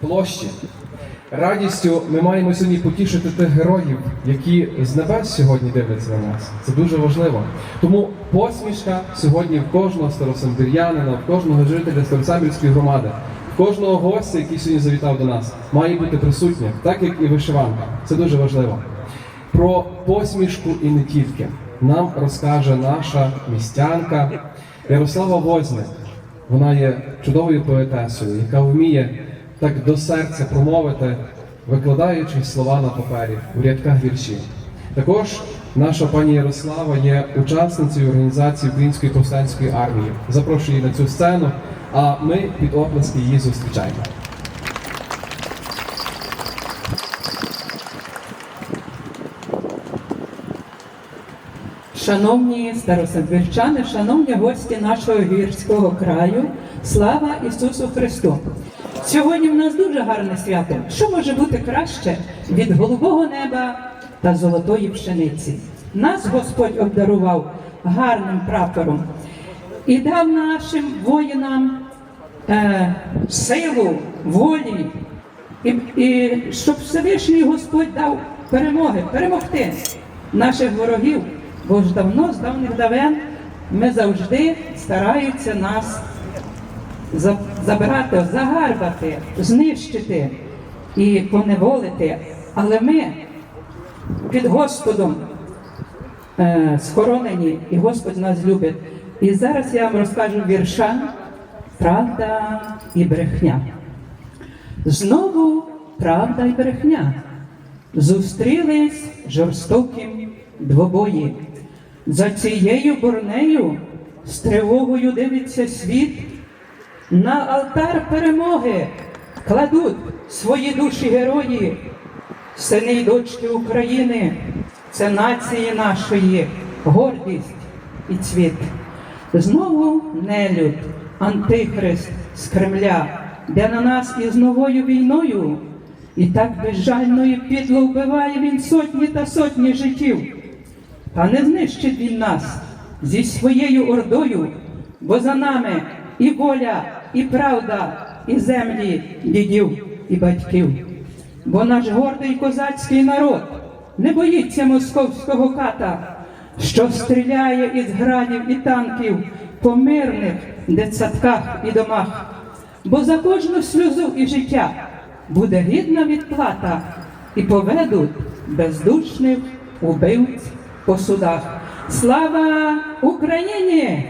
площі. Радістю ми маємо сьогодні потішити тих героїв, які з небес сьогодні дивляться на нас. Це дуже важливо. Тому посмішка сьогодні в кожного старосамбір'янина, в кожного жителя Старосамбірської громади, в кожного гостя, який сьогодні завітав до нас, має бути присутня, так як і вишиванка. Це дуже важливо. Про посмішку і не тільки нам розкаже наша містянка Ярослава Возник. Вона є чудовою поетесою, яка вміє так до серця промовити, викладаючи слова на папері у рядках віршів. Також наша пані Ярослава є учасницею організації Української повстанської армії. Запрошую її на цю сцену, а ми під оплески її зустрічаємо. Шановні старосадвірчани, шановні гості нашого гірського краю, слава Ісусу Христу! Сьогодні в нас дуже гарне свято. Що може бути краще від голубого неба та золотої пшениці? Нас Господь обдарував гарним прапором і дав нашим воїнам е, силу, волі, і, і щоб Всевишній Господь дав перемоги, перемогти наших ворогів, бо ж давно, з давних давен, ми завжди стараються нас забирати, загарбати, знищити і поневолити. Але ми під Господом е, схоронені, і Господь нас любить. І зараз я вам розкажу вірша Правда і брехня. Знову правда й брехня зустрілись жорстоким двобої. За цією борнею з тривогою дивиться світ. На алтар перемоги кладуть свої душі герої, сини й дочки України, це нації нашої, гордість і цвіт. Знову нелюд, антихрист з Кремля, де на нас із новою війною, і так безжально і підло вбиває він сотні та сотні життів. Та не знищить він нас зі своєю ордою, бо за нами і воля, і правда, і землі дідів і батьків. Бо наш гордий козацький народ не боїться московського ката, що стріляє із градів і танків по мирних дитсадках і домах. Бо за кожну сльозу і життя буде гідна відплата, і поведуть бездушних убивць по судах. Слава Україні!